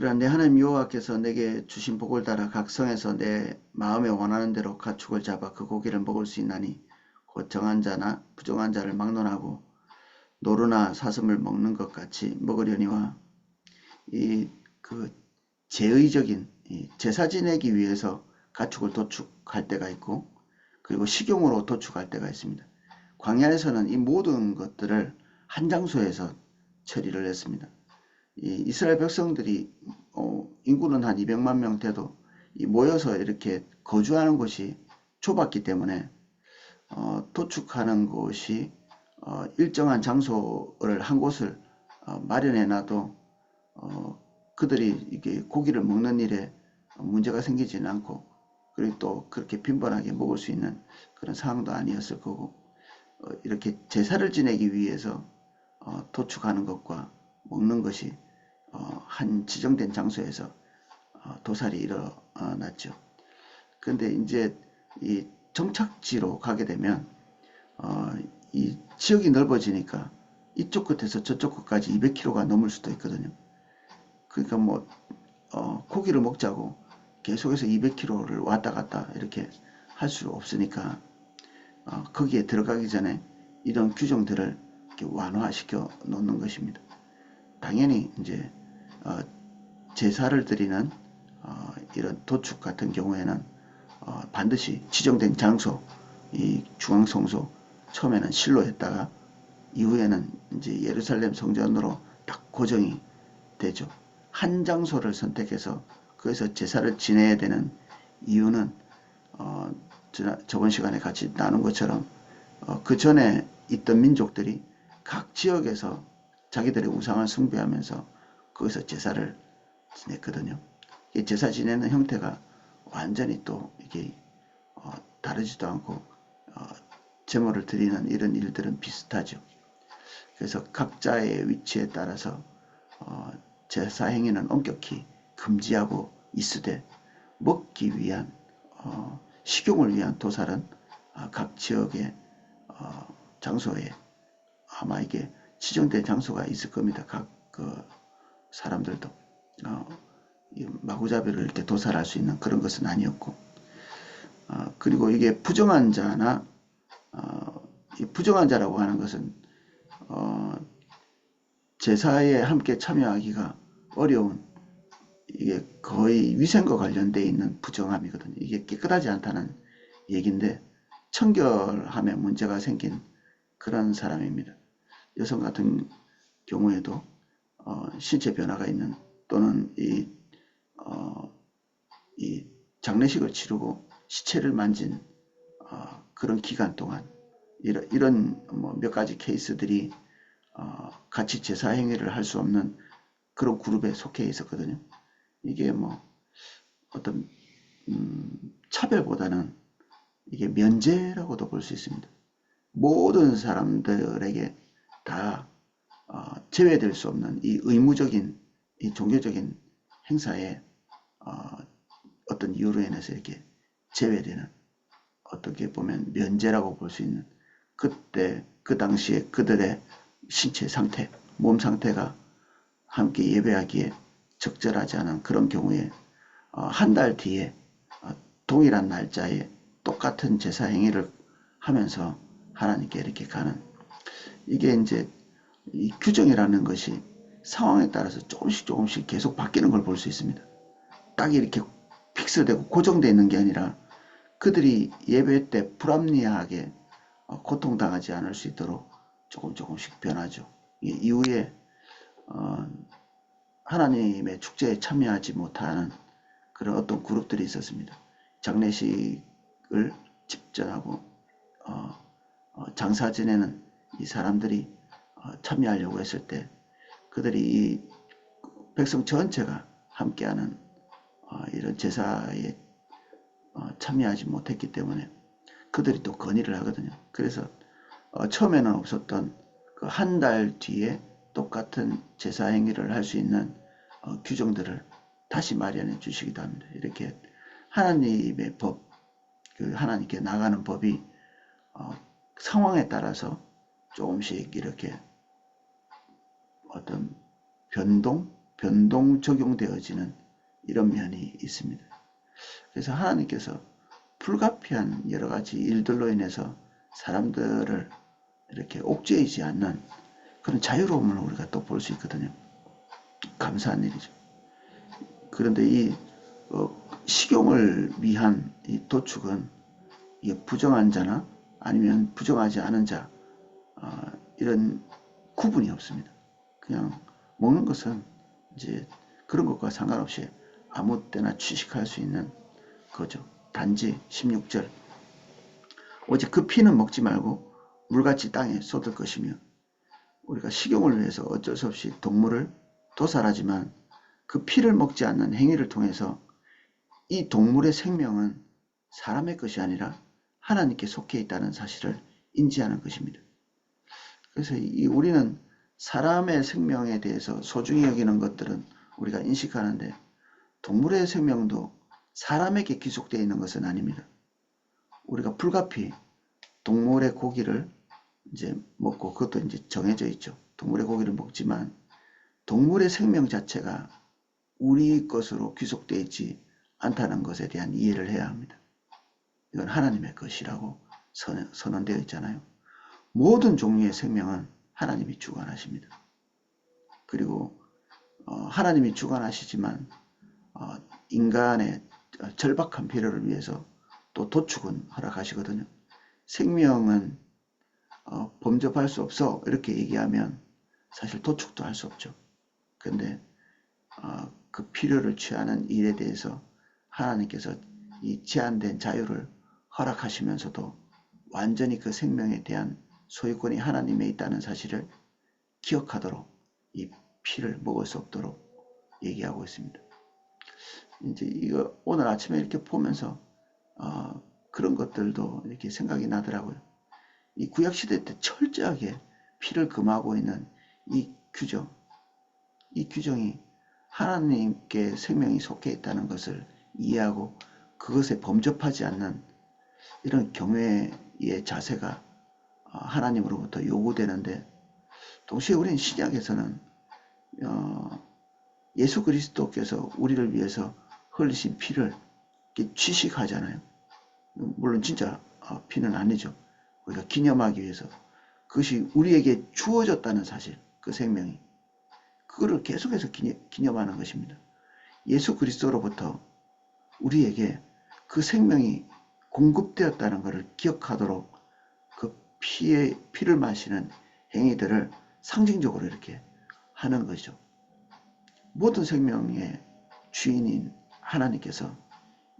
그러나 내 하나님 여호와께서 내게 주신 복을 따라 각 성에서 내 마음에 원하는 대로 가축을 잡아 그 고기를 먹을 수 있나니 곧 정한 자나 부정한 자를 막론하고 노루나 사슴을 먹는 것 같이 먹으려니와 이 그 제의적인 이 제사 지내기 위해서 가축을 도축할 때가 있고 그리고 식용으로 도축할 때가 있습니다. 광야에서는 이 모든 것들을 한 장소에서 처리를 했습니다. 이 이스라엘 백성들이 어, 인구는 한 200만 명 돼도 이 모여서 이렇게 거주하는 곳이 좁았기 때문에 어, 도축하는 곳이 어, 일정한 장소를 한 곳을 어, 마련해 놔도 어, 그들이 이게 고기를 먹는 일에 문제가 생기지는 않고 그리고 또 그렇게 빈번하게 먹을 수 있는 그런 상황도 아니었을 거고 어, 이렇게 제사를 지내기 위해서 어, 도축하는 것과 먹는 것이 어, 한 지정된 장소에서 어, 도살이 일어났죠. 그런데 이제 이 정착지로 가게 되면 어, 이 지역이 넓어지니까 이쪽 끝에서 저쪽 끝까지 200km가 넘을 수도 있거든요. 그러니까 뭐 어, 고기를 먹자고 계속해서 200km를 왔다 갔다 이렇게 할 수 없으니까 어, 거기에 들어가기 전에 이런 규정들을 완화시켜 놓는 것입니다. 당연히 이제 어, 제사를 드리는 어, 이런 도축 같은 경우에는 어, 반드시 지정된 장소, 이 중앙성소 처음에는 실로 했다가 이후에는 이제 예루살렘 성전으로 딱 고정이 되죠. 한 장소를 선택해서 거기서 제사를 지내야 되는 이유는 어, 저번 시간에 같이 나눈 것처럼 어, 그 전에 있던 민족들이 각 지역에서 자기들의 우상을 숭배하면서 거기서 제사를 지냈거든요. 제사 지내는 형태가 완전히 또 이게 어, 다르지도 않고 어, 제물을 드리는 이런 일들은 비슷하죠. 그래서 각자의 위치에 따라서 어, 제사 행위는 엄격히 금지하고 있으되 먹기 위한 어, 식용을 위한 도살은 어, 각 지역의 어, 장소에 아마 이게 지정된 장소가 있을 겁니다. 각 그 사람들도 어, 마구잡이를 이렇게 도살할 수 있는 그런 것은 아니었고 어, 그리고 이게 부정한 자나 어, 이 부정한 자라고 하는 것은 어, 제사에 함께 참여하기가 어려운 이게 거의 위생과 관련되어 있는 부정함이거든요. 이게 깨끗하지 않다는 얘기인데 청결함에 문제가 생긴 그런 사람입니다. 여성 같은 경우에도 어, 신체 변화가 있는 또는 이, 어, 이 장례식을 치르고 시체를 만진 어, 그런 기간 동안 이런, 이런 뭐 몇 가지 케이스들이 어, 같이 제사 행위를 할 수 없는 그런 그룹에 속해 있었거든요. 이게 뭐 어떤 음, 차별보다는 이게 면제라고도 볼 수 있습니다. 모든 사람들에게 다 어, 제외될 수 없는 이 의무적인 이 종교적인 행사에 어, 어떤 이유로 인해서 이렇게 제외되는 어떻게 보면 면제라고 볼 수 있는 그때 그 당시에 그들의 신체 상태, 몸 상태가 함께 예배하기에 적절하지 않은 그런 경우에 어, 한달 뒤에 어, 동일한 날짜에 똑같은 제사 행위를 하면서 하나님께 이렇게 가는 이게 이제 이 규정이라는 것이 상황에 따라서 조금씩 조금씩 계속 바뀌는 걸 볼 수 있습니다. 딱 이렇게 픽스되고 고정되어 있는 게 아니라 그들이 예배 때 불합리하게 어, 고통당하지 않을 수 있도록 조금 조금씩 변하죠. 이후에 어, 하나님의 축제에 참여하지 못하는 그런 어떤 그룹들이 있었습니다. 장례식을 집전하고 어, 어, 장사 지내는 이 사람들이 어, 참여하려고 했을 때 그들이 이 백성 전체가 함께하는 어, 이런 제사에 어, 참여하지 못했기 때문에 그들이 또 건의를 하거든요. 그래서 어, 처음에는 없었던 그 한 달 뒤에 똑같은 제사 행위를 할 수 있는 어, 규정들을 다시 마련해 주시기도 합니다. 이렇게 하나님의 법, 그 하나님께 나가는 법이 어, 상황에 따라서 조금씩 이렇게 어떤 변동, 변동 적용되어지는 이런 면이 있습니다. 그래서 하나님께서 불가피한 여러 가지 일들로 인해서 사람들을 이렇게 옥죄이지 않는 그런 자유로움을 우리가 또 볼 수 있거든요. 감사한 일이죠. 그런데 이 어, 식용을 위한 이 도축은 부정한 자나 아니면 부정하지 않은 자 어, 이런 구분이 없습니다. 그냥 먹는 것은 이제 그런 것과 상관없이 아무 때나 취식할 수 있는 거죠. 단지 16절 오직 그 피는 먹지 말고 물같이 땅에 쏟을 것이며 우리가 식용을 위해서 어쩔 수 없이 동물을 도살하지만 그 피를 먹지 않는 행위를 통해서 이 동물의 생명은 사람의 것이 아니라 하나님께 속해 있다는 사실을 인지하는 것입니다. 그래서 이 우리는 사람의 생명에 대해서 소중히 여기는 것들은 우리가 인식하는데 동물의 생명도 사람에게 기속되어 있는 것은 아닙니다. 우리가 불가피 동물의 고기를 이제 먹고 그것도 이제 정해져 있죠. 동물의 고기를 먹지만 동물의 생명 자체가 우리 것으로 귀속되어 있지 않다는 것에 대한 이해를 해야 합니다. 이건 하나님의 것이라고 선언되어 있잖아요. 모든 종류의 생명은 하나님이 주관하십니다. 그리고 어, 하나님이 주관하시지만 어, 인간의 절박한 필요를 위해서 또 도축은 허락하시거든요. 생명은 어, 범접할 수 없어 이렇게 얘기하면 사실 도축도 할 수 없죠. 근데 어, 그 필요를 취하는 일에 대해서 하나님께서 이 제한된 자유를 허락하시면서도 완전히 그 생명에 대한 소유권이 하나님에 있다는 사실을 기억하도록 이 피를 먹을 수 없도록 얘기하고 있습니다. 이제 이거 오늘 아침에 이렇게 보면서 어, 그런 것들도 이렇게 생각이 나더라고요. 이 구약 시대 때 철저하게 피를 금하고 있는 이 규정, 이 규정이 하나님께 생명이 속해 있다는 것을 이해하고 그것에 범접하지 않는 이런 경외의 자세가 어, 하나님으로부터 요구되는데 동시에 우리는 신약에서는 어, 예수 그리스도께서 우리를 위해서 흘리신 피를 취식하잖아요. 물론 진짜 어, 피는 아니죠. 우리가 기념하기 위해서 그것이 우리에게 주어졌다는 사실, 그 생명이 그거를 계속해서 기념, 하는 것입니다. 예수 그리스도로부터 우리에게 그 생명이 공급되었다는 것을 기억하도록 그 피의 피를 마시는 행위들을 상징적으로 이렇게 하는 것이죠. 모든 생명의 주인인 하나님께서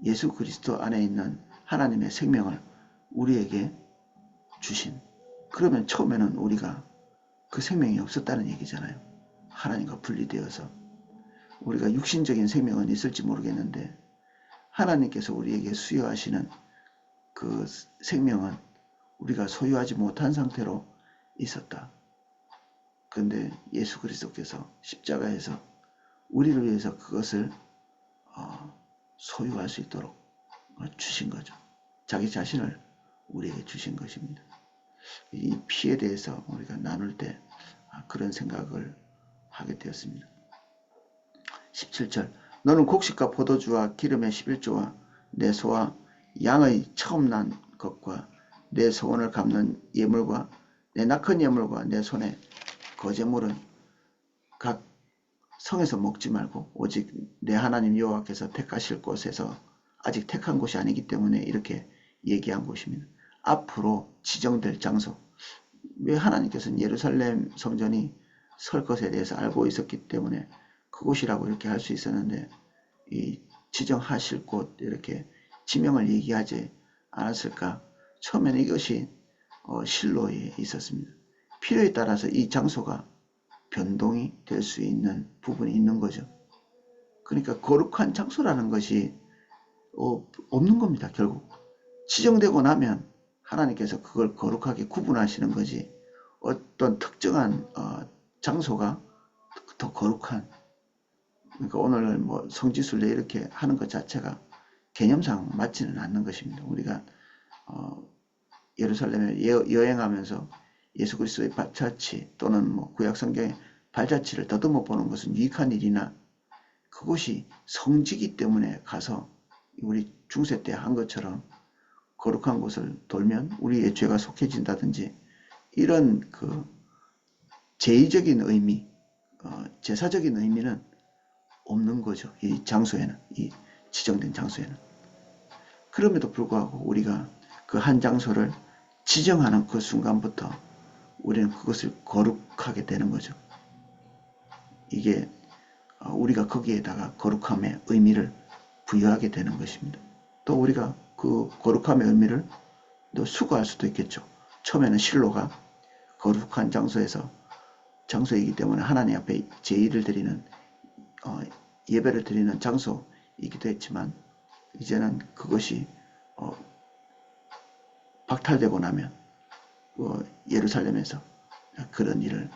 예수 그리스도 안에 있는 하나님의 생명을 우리에게 주신 그러면 처음에는 우리가 그 생명이 없었다는 얘기잖아요. 하나님과 분리되어서 우리가 육신적인 생명은 있을지 모르겠는데 하나님께서 우리에게 수여하시는 그 생명은 우리가 소유하지 못한 상태로 있었다. 그런데 예수 그리스도께서 십자가에서 우리를 위해서 그것을 어, 소유할 수 있도록 주신 거죠. 자기 자신을 우리에게 주신 것입니다. 이 피에 대해서 우리가 나눌 때 아, 그런 생각을 하게 되었습니다. 17절 너는 곡식과 포도주와 기름의 11조와 내 소와 양의 처음 난 것과 내 소원을 갚는 예물과 내 낙한 예물과 내 손에 거제물은 각 성에서 먹지 말고 오직 내 하나님 여호와께서 택하실 곳에서 아직 택한 곳이 아니기 때문에 이렇게 얘기한 곳입니다. 앞으로 지정될 장소 왜 하나님께서는 예루살렘 성전이 설 것에 대해서 알고 있었기 때문에 그곳이라고 이렇게 할 수 있었는데 이 지정하실 곳 이렇게 지명을 얘기하지 않았을까 처음에는 이것이 어, 실로에 있었습니다. 필요에 따라서 이 장소가 변동이 될 수 있는 부분이 있는 거죠. 그러니까 거룩한 장소라는 것이 어, 없는 겁니다. 결국 지정되고 나면 하나님께서 그걸 거룩하게 구분하시는 거지 어떤 특정한 어, 장소가 더 거룩한 그러니까 오늘 뭐 성지순례 이렇게 하는 것 자체가 개념상 맞지는 않는 것입니다. 우리가 어, 예루살렘에 여, 행하면서 예수 그리스도의 밥차치 또는 뭐 구약 성경에 발자취를 더듬어 보는 것은 유익한 일이나 그곳이 성지기 때문에 가서 우리 중세 때 한 것처럼 거룩한 곳을 돌면 우리의 죄가 속해진다든지 이런 그 제의적인 의미, 어, 제사적인 의미는 없는 거죠. 이 장소에는, 이 지정된 장소에는. 그럼에도 불구하고 우리가 그 한 장소를 지정하는 그 순간부터 우리는 그것을 거룩하게 되는 거죠. 이게 어, 우리가 거기에다가 거룩함의 의미를 부여하게 되는 것입니다. 또 우리가 그 거룩함의 의미를 또 수고할 수도 있겠죠. 처음에는 실로가 거룩한 장소에서 장소이기 때문에 하나님 앞에 제의를 드리는 어, 예배를 드리는 장소이기도 했지만 이제는 그것이 어, 박탈되고 나면 어, 예루살렘에서 그런 일을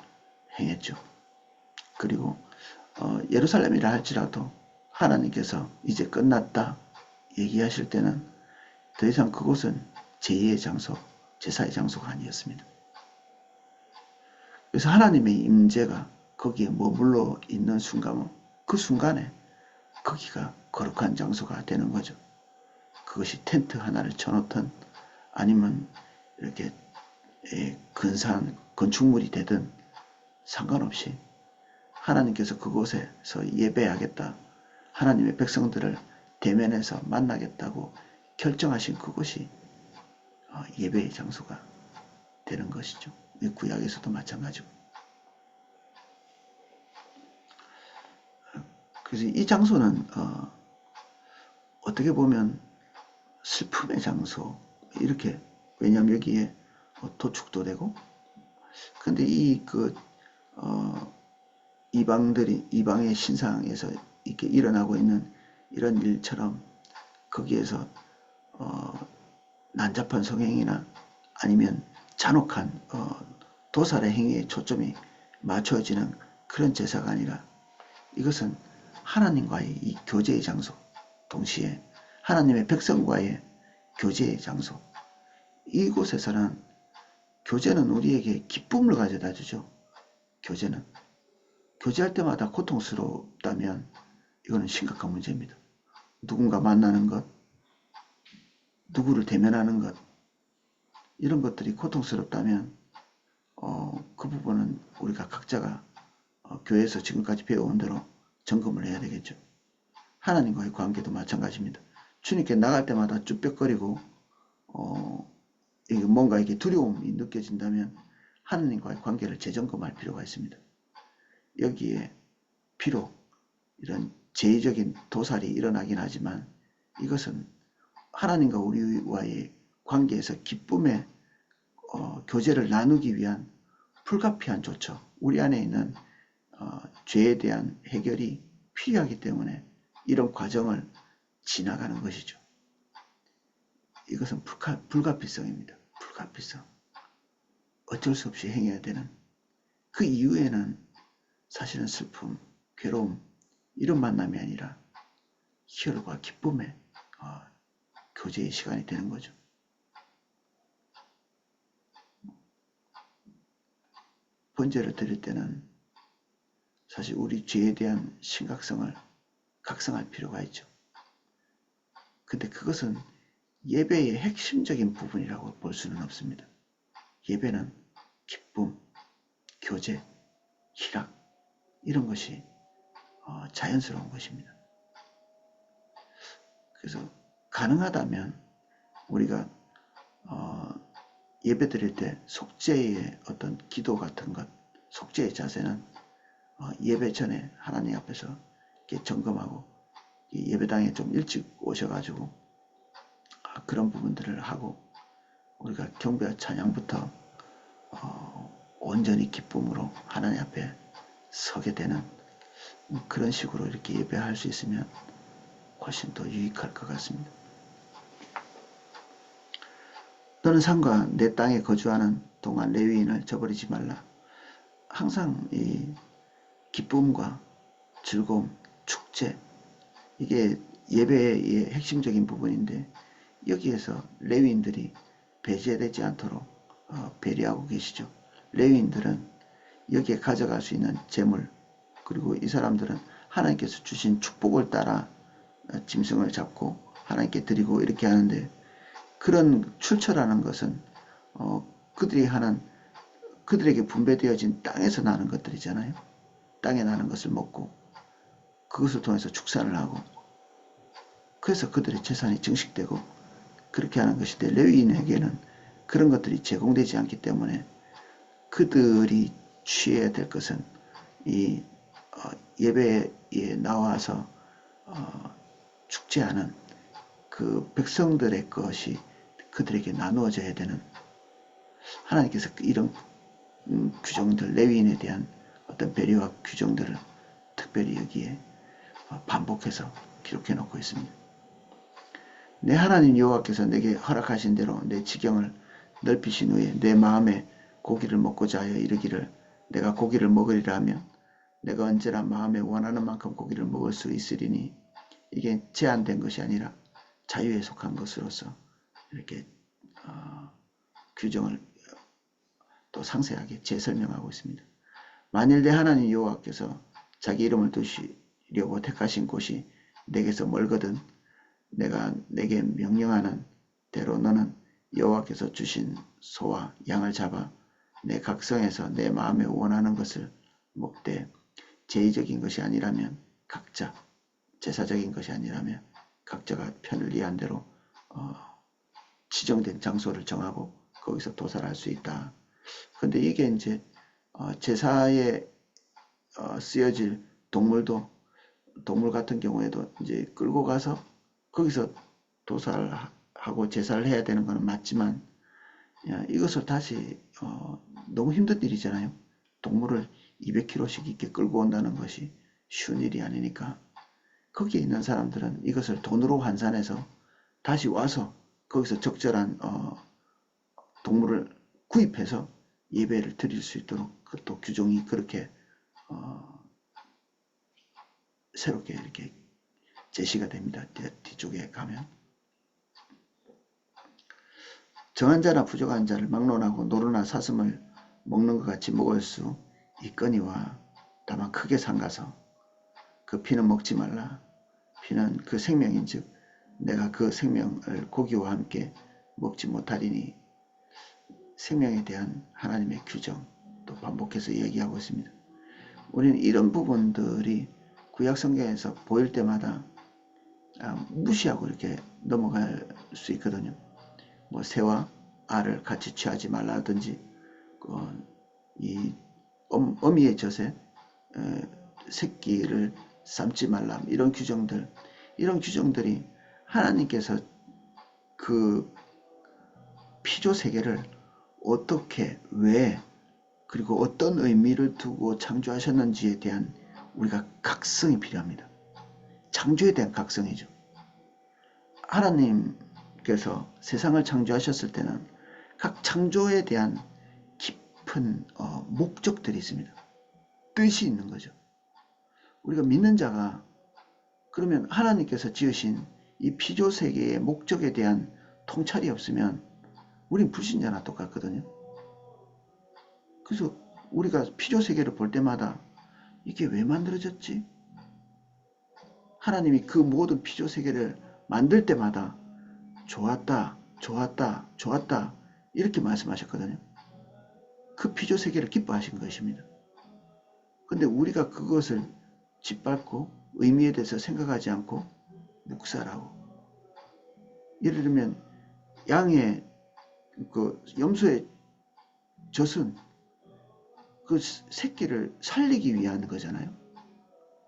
행했죠. 그리고 어, 예루살렘이라 할지라도 하나님께서 이제 끝났다 얘기하실 때는 더 이상 그곳은 제2의 장소, 제사의 장소가 아니었습니다. 그래서 하나님의 임재가 거기에 머물러 있는 순간은 그 순간에 거기가 거룩한 장소가 되는 거죠. 그것이 텐트 하나를 쳐놓든 아니면 이렇게 근사한 건축물이 되든 상관없이 하나님께서 그곳에서 예배하겠다. 하나님의 백성들을 대면해서 만나겠다고 결정하신 그곳이 어, 예배의 장소가 되는 것이죠. 구약에서도 마찬가지고. 그래서 이 장소는 어, 어떻게 보면 슬픔의 장소 이렇게. 왜냐하면 여기에 뭐 도축도 되고. 근데 이그 어, 이방들이 이방의 신상에서 이렇게 일어나고 있는 이런 일처럼 거기에서 어, 난잡한 성행이나 아니면 잔혹한 어, 도살의 행위에 초점이 맞춰지는 그런 제사가 아니라 이것은 하나님과의 이 교제의 장소 동시에 하나님의 백성과의 교제의 장소 이곳에서는 교제는 우리에게 기쁨을 가져다 주죠. 교제는 교제할 때마다 고통스럽다면 이거는 심각한 문제입니다. 누군가 만나는 것, 누구를 대면하는 것, 이런 것들이 고통스럽다면 어, 그 부분은 우리가 각자가 어, 교회에서 지금까지 배워온 대로 점검을 해야 되겠죠. 하나님과의 관계도 마찬가지입니다. 주님께 나갈 때마다 쭈뼛거리고 어, 이게 뭔가 이게 두려움이 느껴진다면 하나님과의 관계를 재점검할 필요가 있습니다. 여기에 비록 이런 제의적인 도살이 일어나긴 하지만 이것은 하나님과 우리와의 관계에서 기쁨의 어, 교제를 나누기 위한 불가피한 조처, 우리 안에 있는 어, 죄에 대한 해결이 필요하기 때문에 이런 과정을 지나가는 것이죠. 이것은 불가, 불가피성입니다. 불가피성. 어쩔 수 없이 행해야 되는 그 이후에는 사실은 슬픔, 괴로움 이런 만남이 아니라 희열과 기쁨의 어, 교제의 시간이 되는 거죠. 번제를 드릴 때는 사실 우리 죄에 대한 심각성을 각성할 필요가 있죠. 근데 그것은 예배의 핵심적인 부분이라고 볼 수는 없습니다. 예배는 기쁨, 교제, 희락 이런 것이 어, 자연스러운 것입니다. 그래서 가능하다면 우리가 어, 예배 드릴 때 속죄의 어떤 기도 같은 것, 속죄의 자세는 어, 예배 전에 하나님 앞에서 이렇게 점검하고 예배당에 좀 일찍 오셔가지고 아, 그런 부분들을 하고 우리가 경배와 찬양부터 어, 온전히 기쁨으로 하나님 앞에 서게 되는 그런 식으로 이렇게 예배할 수 있으면 훨씬 더 유익할 것 같습니다. 너는 산과 내 땅에 거주하는 동안 레위인을 저버리지 말라. 항상 이 기쁨과 즐거움, 축제 이게 예배의 핵심적인 부분인데 여기에서 레위인들이 배제되지 않도록 어, 배려하고 계시죠. 레위인들은 여기에 가져갈 수 있는 재물 그리고 이 사람들은 하나님께서 주신 축복을 따라 어, 짐승을 잡고 하나님께 드리고 이렇게 하는데 그런 출처라는 것은 어, 그들이 하는 그들에게 분배되어진 땅에서 나는 것들이잖아요. 땅에 나는 것을 먹고 그것을 통해서 축산을 하고 그래서 그들의 재산이 증식되고 그렇게 하는 것인데 레위인에게는 그런 것들이 제공되지 않기 때문에 그들이 취해야 될 것은 이 어, 예배에 나와서 어, 축제하는 그 백성들의 것이 그들에게 나누어져야 되는 하나님께서 이런 음, 규정들 레위인에 대한 어떤 배려와 규정들을 특별히 여기에 어, 반복해서 기록해 놓고 있습니다. 내 하나님 여호와께서 내게 허락하신 대로 내 지경을 넓히신 후에 내 마음에 고기를 먹고자 하여 이르기를 내가 고기를 먹으리라 하면 내가 언제나 마음에 원하는 만큼 고기를 먹을 수 있으리니 이게 제한된 것이 아니라 자유에 속한 것으로서 이렇게 어, 규정을 또 상세하게 재설명하고 있습니다. 만일 내 하나님 여호와께서 자기 이름을 두시 려고 택하신 곳이 내게서 멀거든 내가 내게 명령하는 대로 너는 여호와께서 주신 소와 양을 잡아 내 각성에서 내 마음에 원하는 것을 먹되 제의적인 것이 아니라면 각자 제사적인 것이 아니라면 각자가 편을 이해한 대로 어, 지정된 장소를 정하고 거기서 도살할 수 있다. 근데 이게 이제 어, 제사에 어, 쓰여질 동물도 동물 같은 경우에도 이제 끌고 가서 거기서 도살하고 제사를 해야 되는 것은 맞지만 야, 이것을 다시 어, 너무 힘든 일이잖아요. 동물을 200km씩 이렇게 끌고 온다는 것이 쉬운 일이 아니니까 거기에 있는 사람들은 이것을 돈으로 환산해서 다시 와서 거기서 적절한 어, 동물을 구입해서 예배를 드릴 수 있도록 그또 규정이 그렇게 어, 새롭게 이렇게 제시가 됩니다. 뒤쪽에 가면 정한 자나 부족한 자를 막론하고 노루나 사슴을 먹는 것 같이 먹을 수 있거니와 다만 크게 삼가서 그 피는 먹지 말라. 피는 그 생명인즉 내가 그 생명을 고기와 함께 먹지 못하리니 생명에 대한 하나님의 규정 또 반복해서 얘기하고 있습니다. 우리는 이런 부분들이 구약 성경에서 보일 때마다 아, 무시하고 이렇게 넘어갈 수 있거든요. 뭐 새와 알을 같이 취하지 말라든지 그, 이 엄, 어미의 젖에 새끼를 삶지 말라 이런 규정들 이런 규정들이 하나님께서 그 피조 세계를 어떻게 왜 그리고 어떤 의미를 두고 창조하셨는지에 대한 우리가 각성이 필요합니다. 창조에 대한 각성이죠. 하나님께서 세상을 창조하셨을 때는 각 창조에 대한 깊은 어, 목적들이 있습니다. 뜻이 있는 거죠. 우리가 믿는 자가 그러면 하나님께서 지으신 이 피조 세계의 목적에 대한 통찰이 없으면 우린 불신자나 똑같거든요. 그래서 우리가 피조 세계를 볼 때마다 이게 왜 만들어졌지? 하나님이 그 모든 피조 세계를 만들 때마다 좋았다, 좋았다, 좋았다 이렇게 말씀하셨거든요. 그 피조 세계를 기뻐하신 것입니다. 근데 우리가 그것을 짓밟고 의미에 대해서 생각하지 않고 묵살하고 예를 들면 양의 그 염소의 젖은 그 새끼를 살리기 위한 거잖아요.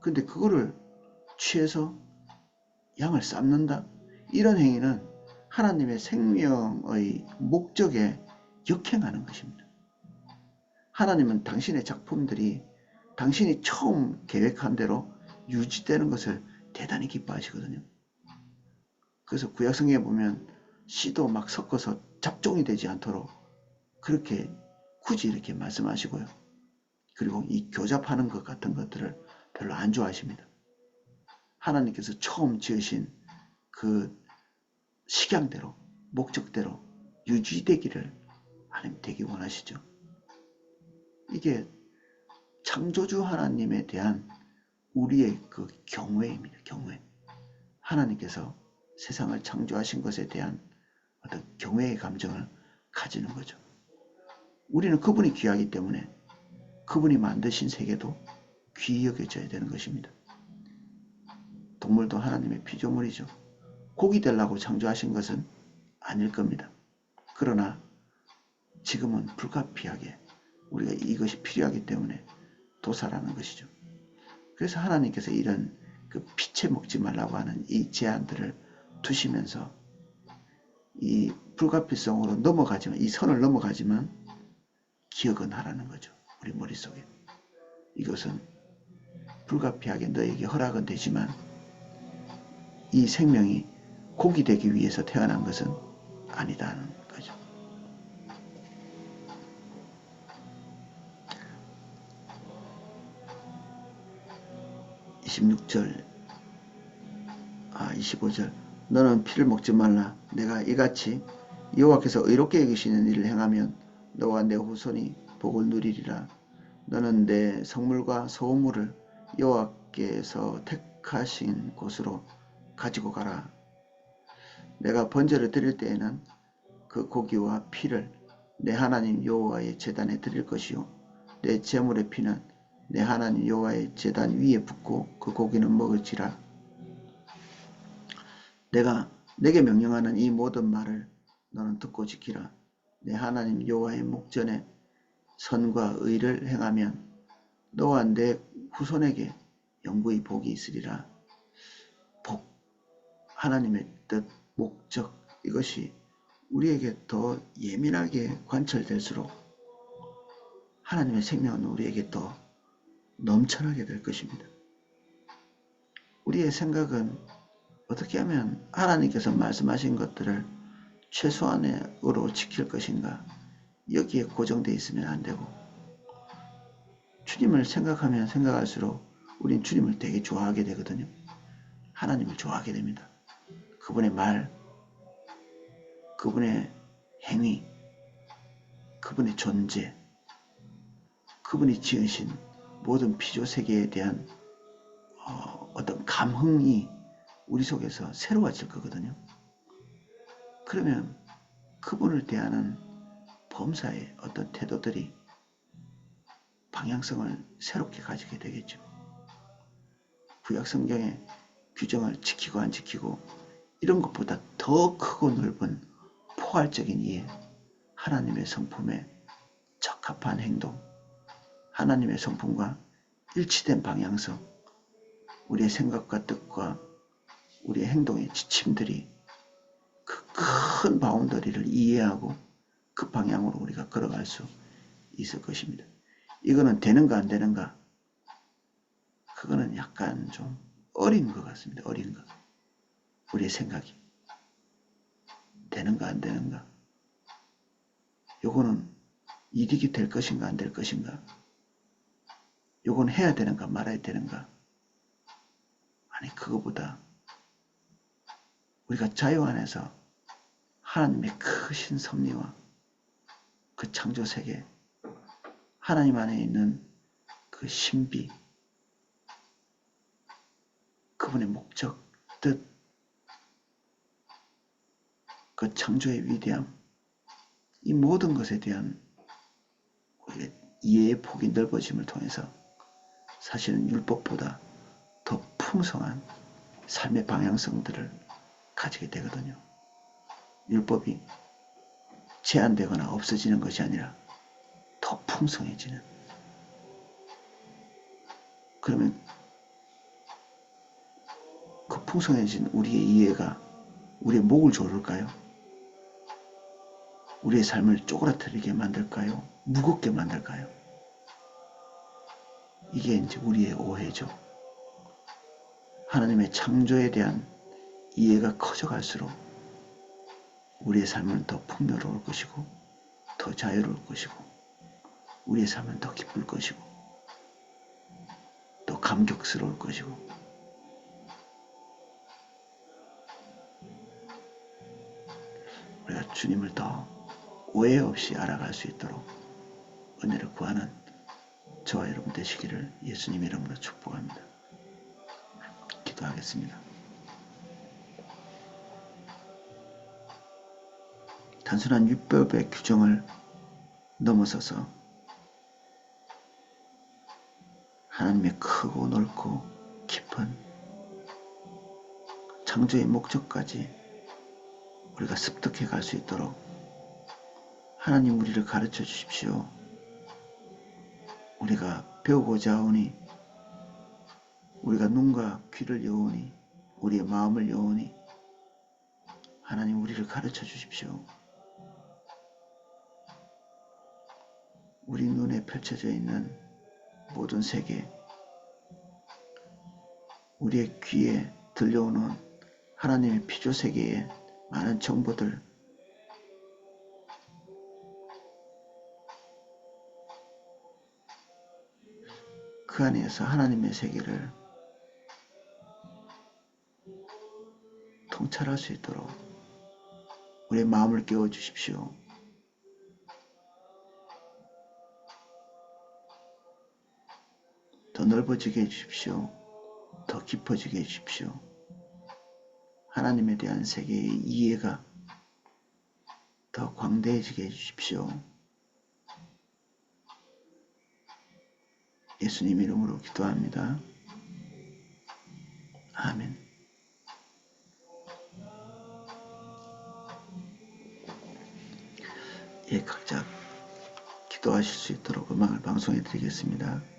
근데 그거를 취해서 양을 삶는다? 이런 행위는 하나님의 생명의 목적에 역행하는 것입니다. 하나님은 당신의 작품들이 당신이 처음 계획한 대로 유지되는 것을 대단히 기뻐하시거든요. 그래서 구약성경에 보면 씨도 막 섞어서 잡종이 되지 않도록 그렇게 굳이 이렇게 말씀하시고요. 그리고 이 교잡하는 것 같은 것들을 별로 안 좋아하십니다. 하나님께서 처음 지으신 그 식양대로 목적대로 유지되기를 하나님 되기 원하시죠. 이게 창조주 하나님에 대한 우리의 그 경외입니다. 경외. 하나님께서 세상을 창조하신 것에 대한 어떤 경외의 감정을 가지는 거죠. 우리는 그분이 귀하기 때문에 그분이 만드신 세계도 귀히 여겨져야 되는 것입니다. 동물도 하나님의 피조물이죠. 고기 되려고 창조하신 것은 아닐 겁니다. 그러나 지금은 불가피하게 우리가 이것이 필요하기 때문에 도살하는 것이죠. 그래서 하나님께서 이런 그 피채 먹지 말라고 하는 이 제한들을 두시면서 이 불가피성으로 넘어가지만 이 선을 넘어가지만 기억은 하라는 거죠. 우리 머릿속에. 이것은 불가피하게 너에게 허락은 되지만 이 생명이 고기 되기 위해서 태어난 것은 아니다는 거죠. 26절 아 25절 너는 피를 먹지 말라 내가 이같이 여호와께서 의롭게 여기시는 일을 행하면 너와 내 후손이 복을 누리리라 너는 내 성물과 소물을 여호와께서 택하신 곳으로 가지고 가라. 내가 번제를 드릴 때에는 그 고기와 피를 내 하나님 여호와의 제단에 드릴 것이요. 내 제물의 피는 내 하나님 여호와의 제단 위에 붓고 그 고기는 먹을지라. 내가 내게 명령하는 이 모든 말을 너는 듣고 지키라. 내 하나님 여호와의 목전에 선과 의를 행하면 너와 내 후손에게 영구히 복이 있으리라 복 하나님의 뜻 목적 이것이 우리에게 더 예민하게 관철될수록 하나님의 생명은 우리에게 더 넘쳐나게 될 것입니다. 우리의 생각은 어떻게 하면 하나님께서 말씀하신 것들을 최소한으로 지킬 것인가 여기에 고정되어 있으면 안 되고 주님을 생각하면 생각할수록 우린 주님을 되게 좋아하게 되거든요. 하나님을 좋아하게 됩니다. 그분의 말, 그분의 행위, 그분의 존재, 그분이 지으신 모든 피조 세계에 대한 어, 어떤 감흥이 우리 속에서 새로워질 거거든요. 그러면 그분을 대하는 범사의 어떤 태도들이 방향성을 새롭게 가지게 되겠죠. 구약 성경의 규정을 지키고 안 지키고 이런 것보다 더 크고 넓은 포괄적인 이해, 하나님의 성품에 적합한 행동, 하나님의 성품과 일치된 방향성, 우리의 생각과 뜻과 우리의 행동의 지침들이 그 큰 바운더리를 이해하고 그 방향으로 우리가 걸어갈 수 있을 것입니다. 이거는 되는가 안 되는가? 그거는 약간 좀 어린 것 같습니다. 어린 것. 우리의 생각이. 되는가 안 되는가? 요거는 이득이 될 것인가 안 될 것인가? 요건 해야 되는가 말아야 되는가? 아니 그거보다 우리가 자유 안에서 하나님의 크신 섭리와 그 창조 세계 하나님 안에 있는 그 신비 그분의 목적, 뜻, 그 창조의 위대함 이 모든 것에 대한 우리의 이해의 폭이 넓어짐을 통해서 사실은 율법보다 더 풍성한 삶의 방향성들을 가지게 되거든요. 율법이 제한되거나 없어지는 것이 아니라 더 풍성해지는 그러면 그 풍성해진 우리의 이해가 우리의 목을 조를까요? 우리의 삶을 쪼그라뜨리게 만들까요? 무겁게 만들까요? 이게 이제 우리의 오해죠. 하나님의 창조에 대한 이해가 커져갈수록 우리의 삶은 더 풍요로울 것이고 더 자유로울 것이고 우리의 삶은 더 기쁠 것이고 더 감격스러울 것이고 우리가 주님을 더 오해 없이 알아갈 수 있도록 은혜를 구하는 저와 여러분 되시기를 예수님 이름으로 축복합니다. 기도하겠습니다. 단순한 율법의 규정을 넘어서서 하나님의 크고 넓고 깊은 창조의 목적까지 우리가 습득해 갈 수 있도록 하나님 우리를 가르쳐 주십시오. 우리가 배우고자 하오니 우리가 눈과 귀를 여오니 우리의 마음을 여오니 하나님 우리를 가르쳐 주십시오. 우리 눈에 펼쳐져 있는 모든 세계, 우리의 귀에 들려오는 하나님의 피조 세계의 많은 정보들, 그 안에서 하나님의 세계를 통찰할 수 있도록 우리의 마음을 깨워 주십시오. 더 넓어지게 해주십시오. 더 깊어지게 해주십시오. 하나님에 대한 세계의 이해가 더 광대해지게 해주십시오. 예수님 이름으로 기도합니다. 아멘. 예, 각자 기도하실 수 있도록 음악을 방송해 드리겠습니다.